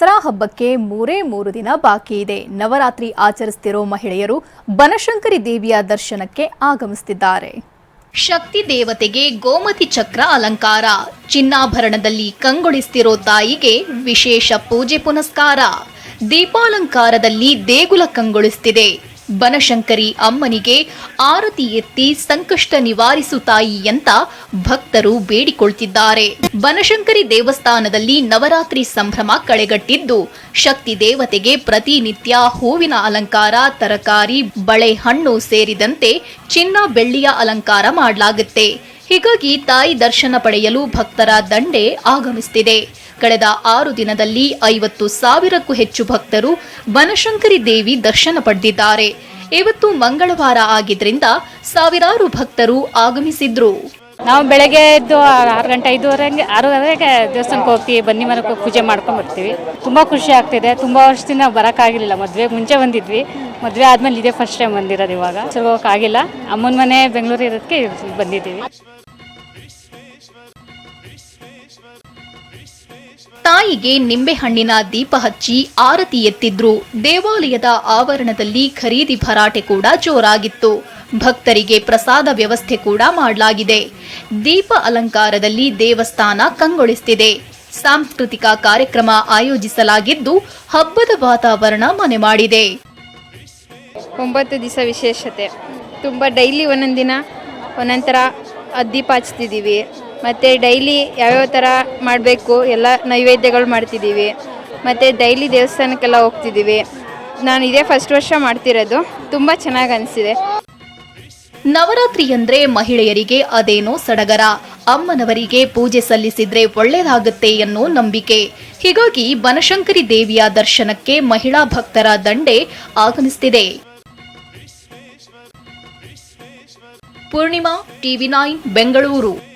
ದಸರಾ ಹಬ್ಬಕ್ಕೆ ಮೂರೇ ಮೂರು ದಿನ ಬಾಕಿ ಇದೆ. ನವರಾತ್ರಿ ಆಚರಿಸ್ತಿರೋ ಮಹಿಳೆಯರು ಬನಶಂಕರಿ ದೇವಿಯ ದರ್ಶನಕ್ಕೆ ಆಗಮಿಸುತ್ತಿದ್ದಾರೆ ಶಕ್ತಿ ದೇವತೆಗೆ ಗೋಮತಿ ಚಕ್ರ ಅಲಂಕಾರ. ಚಿನ್ನಾಭರಣದಲ್ಲಿ ಕಂಗೊಳಿಸ್ತಿರೋ ತಾಯಿಗೆ ವಿಶೇಷ ಪೂಜೆ ಪುನಸ್ಕಾರ. ದೀಪಾಲಂಕಾರದಲ್ಲಿ ದೇಗುಲ ಕಂಗೊಳಿಸ್ತಿದೆ. ಬನಶಂಕರಿ ಅಮ್ಮನಿಗೆ ಆರತಿ ಎತ್ತಿ ಸಂಕಷ್ಟ ನಿವಾರಿಸು ತಾಯಿ ಅಂತ ಭಕ್ತರು ಬೇಡಿಕೊಳ್ತಿದ್ದಾರೆ. ಬನಶಂಕರಿ ದೇವಸ್ಥಾನದಲ್ಲಿ ನವರಾತ್ರಿ ಸಂಭ್ರಮ ಕಳೆಗಟ್ಟಿದ್ದು, ಶಕ್ತಿ ದೇವತೆಗೆ ಪ್ರತಿನಿತ್ಯ ಹೂವಿನ ಅಲಂಕಾರ, ತರಕಾರಿ, ಬಳೆ ಹಣ್ಣು ಸೇರಿದಂತೆ ಚಿನ್ನ ಬೆಳ್ಳಿಯ ಅಲಂಕಾರ ಮಾಡಲಾಗುತ್ತೆ. ಹೀಗಾಗಿ ತಾಯಿ ದರ್ಶನ ಪಡೆಯಲು ಭಕ್ತರ ದಂಡೆ ಆಗಮಿಸುತ್ತಿದೆ ಕಳೆದ ಆರು ದಿನದಲ್ಲಿ ಐವತ್ತು ಸಾವಿರಕ್ಕೂ ಹೆಚ್ಚು ಭಕ್ತರು ಬನಶಂಕರಿ ದೇವಿ ದರ್ಶನ ಪಡೆದಿದ್ದಾರೆ. ಇವತ್ತು ಮಂಗಳವಾರ ಆಗಿದ್ರಿಂದ ಸಾವಿರಾರು ಭಕ್ತರು ಆಗಮಿಸಿದ್ರು. ನಾವು ಬೆಳಗ್ಗೆ ಎದ್ದು ಆರು ಗಂಟೆ ಐದುವರೆಗೆ, ಆರೂವರೆಗೆ ದೇವಸ್ಥಾನಕ್ಕೆ ಹೋಗ್ತೀವಿ, ಬನ್ನಿ ಮರಕ್ಕೆ ಪೂಜೆ ಮಾಡ್ಕೊಂಡು ಬರ್ತೀವಿ. ತುಂಬ ಖುಷಿ ಆಗ್ತಿದೆ, ತುಂಬ ವರ್ಷದಿಂದ ಬರೋಕ್ಕಾಗಲಿಲ್ಲ ಮದುವೆ ಮುಂಚೆ ಬಂದಿದ್ವಿ. ಮದುವೆ ಆದಮೇಲೆ ಇದೇ ಫಸ್ಟ್ ಟೈಮ್ ಬಂದಿರೋದು ಇವಾಗ. ಹೋಗೋಕ್ಕಾಗಿಲ್ಲ ಅಮ್ಮನ ಮನೆ ಬೆಂಗಳೂರು ಇರೋದಕ್ಕೆ ಬಂದಿದ್ದೀವಿ. ತಾಯಿಗೆ ನಿಂಬೆಹಣ್ಣಿನ ದೀಪ ಹಚ್ಚಿ ಆರತಿ ಎತ್ತಿದ್ರು. ದೇವಾಲಯದ ಆವರಣದಲ್ಲಿ ಖರೀದಿ ಭರಾಟೆ ಕೂಡ ಜೋರಾಗಿತ್ತು. ಭಕ್ತರಿಗೆ ಪ್ರಸಾದ ವ್ಯವಸ್ಥೆ ಕೂಡ ಮಾಡಲಾಗಿದೆ. ದೀಪ ಅಲಂಕಾರದಲ್ಲಿ ದೇವಸ್ಥಾನ ಕಂಗೊಳಿಸ್ತಿದೆ. ಸಾಂಸ್ಕೃತಿಕ ಕಾರ್ಯಕ್ರಮ ಆಯೋಜಿಸಲಾಗಿದ್ದು ಹಬ್ಬದ ವಾತಾವರಣ ಮನೆ ಮಾಡಿದೆ. ಒಂಬತ್ತು ದಿವಸ ವಿಶೇಷತೆ. ತುಂಬಾ ಡೈಲಿ ಒಂದೊಂದು ದಿನ ಒಂದೊಂದು ಥರ ದೀಪ ಹಚ್ತಿದ್ದೀವಿ. ಮತ್ತು ಡೈಲಿ ಯಾವ್ಯಾವ ಥರ ಮಾಡಬೇಕು ಎಲ್ಲ ನೈವೇದ್ಯಗಳು ಮಾಡ್ತಿದ್ದೀವಿ. ಮತ್ತು ಡೈಲಿ ದೇವಸ್ಥಾನಕ್ಕೆಲ್ಲ ಹೋಗ್ತಿದ್ದೀವಿ. ನಾನು ಇದೇ ಫಸ್ಟ್ ವರ್ಷ ಮಾಡ್ತಿರೋದು. ತುಂಬ ಚೆನ್ನಾಗಿ ಅನಿಸಿದೆ. ನವರಾತ್ರಿ ಅಂದ್ರೆ ಮಹಿಳೆಯರಿಗೆ ಅದೇನೋ ಸಡಗರ. ಅಮ್ಮನವರಿಗೆ ಪೂಜೆ ಸಲ್ಲಿಸಿದ್ರೆ ಒಳ್ಳೇದಾಗುತ್ತೆ ಅನ್ನೋ ನಂಬಿಕೆ. ಹೀಗಾಗಿ ಬನಶಂಕರಿ ದೇವಿಯ ದರ್ಶನಕ್ಕೆ ಮಹಿಳಾ ಭಕ್ತರ ದಂಡೆ ಆಗಮಿಸುತ್ತಿದೆ ಪೂರ್ಣಿಮಾ, ಟಿವಿ ನೈನ್, ಬೆಂಗಳೂರು.